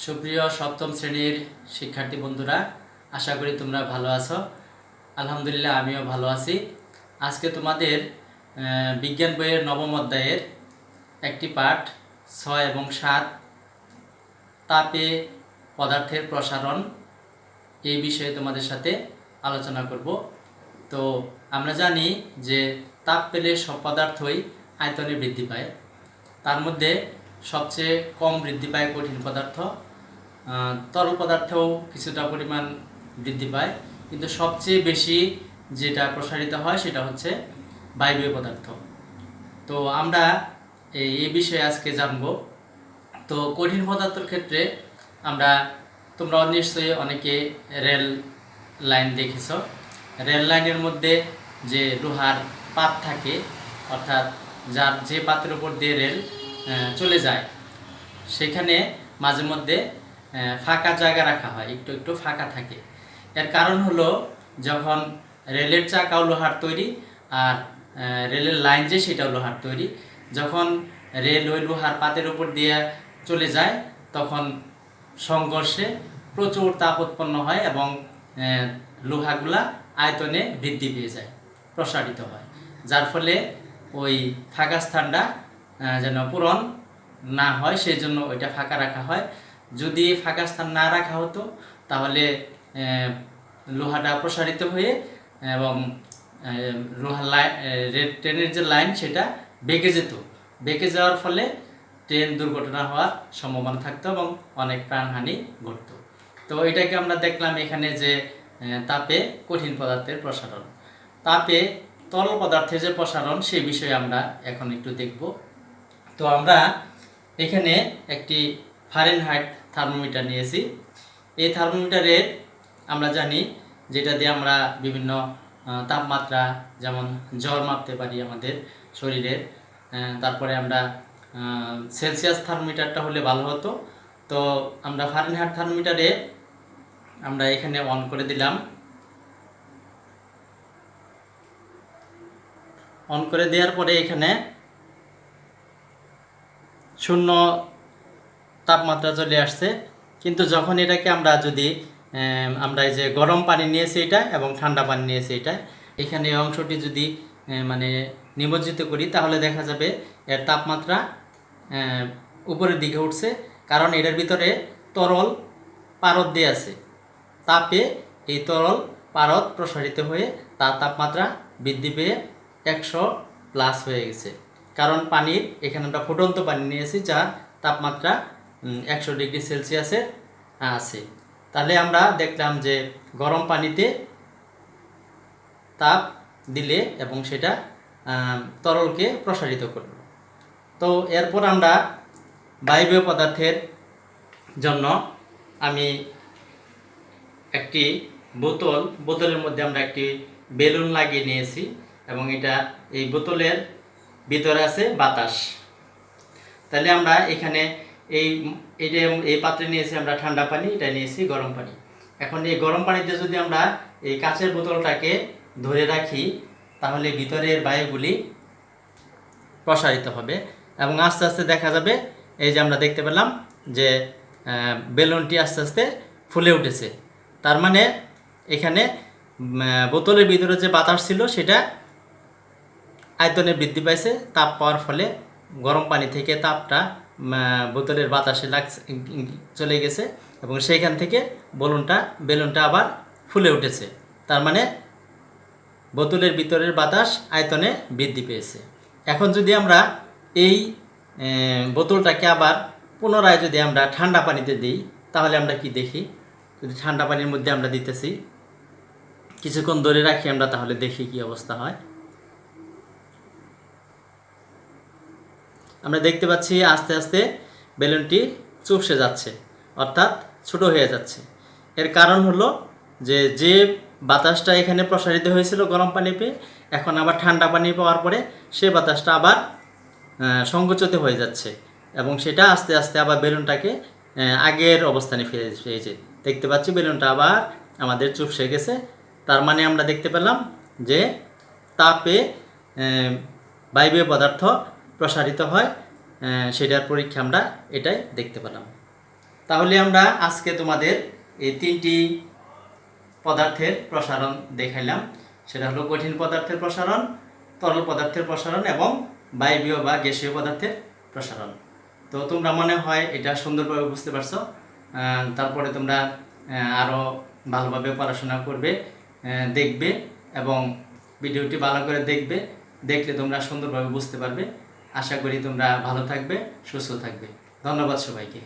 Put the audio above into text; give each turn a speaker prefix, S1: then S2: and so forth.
S1: সুপ্রিয় সপ্তম শ্রেণির শিক্ষার্থী বন্ধুরা, আশা করি তোমরা ভালো আছো। আলহামদুলিল্লাহ, আমিও ভালো আছি। আজকে তোমাদের বিজ্ঞান বইয়ের নবম অধ্যায়ের একটি পাঠ, ছয় এবং সাত তাপে পদার্থের প্রসারণ এই বিষয়ে তোমাদের সাথে আলোচনা করব। তো আমরা জানি যে তাপ পেলে সব পদার্থই আয়তনে বৃদ্ধি পায়। তার মধ্যে সবচেয়ে কম বৃদ্ধি পায় কঠিন পদার্থ। তরল পদার্থেও কিছুটা পরিমাণ বৃদ্ধি পায়। কিন্তু সবচেয়ে বেশি যেটা প্রসারিত হয় সেটা হচ্ছে বায়বীয় পদার্থ। তো আমরা এই বিষয়ে আজকে জানব। তো কঠিন পদার্থের ক্ষেত্রে আমরা, তোমরা নিশ্চয়ই অনেকে রেল লাইন দেখেছ। রেল লাইনের মধ্যে যে লোহার পাত থাকে, অর্থাৎ যার যে পাতের উপর দিয়ে রেল চলে যায়। সেখানে মাঝে মধ্যে ফাঁকা জায়গা রাখা হয়, একটু একটু ফাঁকা থাকে। এর কারণ হলো, যখন রেলের চাকাও লোহার তৈরি আর রেলের লাইন যে সেটাও লোহার তৈরি, যখন রেল ওই লোহার পাতের উপর দিয়ে চলে যায়, তখন সংঘর্ষে প্রচুর তাপ উৎপন্ন হয় এবং লোহাগুলা আয়তনে বৃদ্ধি পেয়ে যায়, প্রসারিত হয়। যার ফলে ওই ফাঁকা স্থানটা যেন পূরণ না হয় সেই জন্য ওইটা ফাঁকা রাখা হয়। যদি ফাঁকা স্থান না রাখা হতো, তাহলে লোহাটা প্রসারিত হয়ে এবং লোহার লাইন ট্রেনের যে লাইন, সেটা বেঁকে যেত। বেঁকে যাওয়ার ফলে ট্রেন দুর্ঘটনা হওয়ার সম্ভাবনা থাকতো এবং অনেক প্রাণহানি ঘটতো। তো এটাকে আমরা দেখলাম এখানে যে তাপে কঠিন পদার্থের প্রসারণ। তাপে তরল পদার্থের যে প্রসারণ সেই বিষয়ে আমরা এখন একটু দেখব। তো আমরা এখানে একটি ফারেনহাইট থার্মোমিটার নিয়েছি। এই থার্মোমিটারের আমরা জানি যেটা দিয়ে আমরা বিভিন্ন তাপমাত্রা যেমন জ্বর মাপতে পারি আমাদের শরীরের তারপরে আমরা সেলসিয়াস থার্মোমিটারটা হলে ভালো হতো। তো আমরা ফারেনহাইট থার্মোমিটারে আমরা এখানে অন করে দিলাম। অন করে দেওয়ার পরে এখানে শূন্য তাপমাত্রা চলে আসছে। কিন্তু যখন এটাকে আমরা যদি আমরা এই যে গরম পানি নিয়েছি এটা এবং ঠান্ডা পানি নিয়েছি এটা, এখানে অংশটি যদি মানে নিমজ্জিত করি, তাহলে দেখা যাবে এর তাপমাত্রা উপরের দিকে উঠছে। কারণ এটার ভিতরে তরল পারদ দিয়ে আছে। তাপে এই তরল পারদ প্রসারিত হয়ে তার তাপমাত্রা বৃদ্ধি পেয়ে একশো প্লাস হয়ে গেছে। কারণ পানির, এখানে আমরা ফুটন্ত পানি নিয়েছি যার তাপমাত্রা একশো ডিগ্রি সেলসিয়াসের আছে। তাহলে আমরা দেখলাম যে গরম পানিতে তাপ দিলে এবং সেটা তরলকে প্রসারিত করবে। তো এরপর আমরা বায়বীয় পদার্থের জন্য আমি একটি বোতল, বোতলের মধ্যে আমরা একটি বেলুন লাগিয়ে নিয়েছি এবং এটা, এই বোতলের ভিতরে আছে বাতাস। তাহলে আমরা এখানে এই এটা এই পাত্রে নিয়েছি আমরা ঠান্ডা পানি, এটা নিয়েছি গরম পানি। এখন এই গরম পানিতে যদি আমরা এই কাঁচের বোতলটাকে ধরে রাখি, তাহলে ভিতরের বায়ুগুলি প্রসারিত হবে এবং আস্তে আস্তে দেখা যাবে, এই যে আমরা দেখতে পেলাম যে বেলুনটি আস্তে আস্তে ফুলে উঠেছে। তার মানে এখানে বোতলের ভিতরে যে বাতাস ছিল সেটা আয়তনে বৃদ্ধি পাইছে, তাপ পাওয়ার ফলে গরম পানি থেকে তাপটা বোতলের বাতাসে লাগছে চলে গেছে এবং সেইখান থেকে বলুনটা, বেলুনটা আবার ফুলে উঠেছে। তার মানে বোতলের ভিতরের বাতাস আয়তনে বৃদ্ধি পেয়েছে। এখন যদি আমরা এই বোতলটাকে আবার পুনরায় যদি আমরা ঠান্ডা পানিতে দিই, তাহলে আমরা কি দেখি? যদি ঠান্ডা পানির মধ্যে আমরা দিতেছি, কিছুক্ষণ ধরে রাখি আমরা, তাহলে দেখি কি অবস্থা হয়। আমরা দেখতে পাচ্ছি আস্তে আস্তে বেলুনটি চুপসে যাচ্ছে অর্থাৎ ছোট হয়ে যাচ্ছে। এর কারণ হলো যে যে বাতাসটা এখানে প্রসারিত হয়েছিল গরম পানি পেয়ে এখন আবার ঠান্ডা পানি পাওয়ার পরে সে বাতাসটা আবার সংকুচিত হয়ে যাচ্ছে এবং সেটা আস্তে আস্তে আবার বেলুনটাকে আগের অবস্থানে ফিরে পেয়েছে দেখতে পাচ্ছি বেলুনটা আবার আমাদের চুপসে গেছে। তার মানে আমরা দেখতে পেলাম যে তাপে আহ, বায়বীয় পদার্থ প্রসারিত হয় সেটার পরীক্ষা আমরা এটাই দেখতে পেলাম। তাহলে আমরা আজকে তোমাদের এই তিনটি পদার্থের প্রসারণ দেখাইলাম। সেটা হলো কঠিন পদার্থের প্রসারণ, তরল পদার্থের প্রসারণ এবং বায়বীয় বা গ্যাসীয় পদার্থের প্রসারণ। তো তোমরা মনে হয় এটা সুন্দরভাবে বুঝতে পারছ। তারপরে তোমরা আরও ভালোভাবে পড়াশোনা করবে দেখবে এবং ভিডিওটি ভালো করে দেখবে, দেখলে তোমরা সুন্দরভাবে বুঝতে পারবে। আশা করি তোমরা ভালো থাকবে সুস্থ থাকবে। ধন্যবাদ সবাইকে।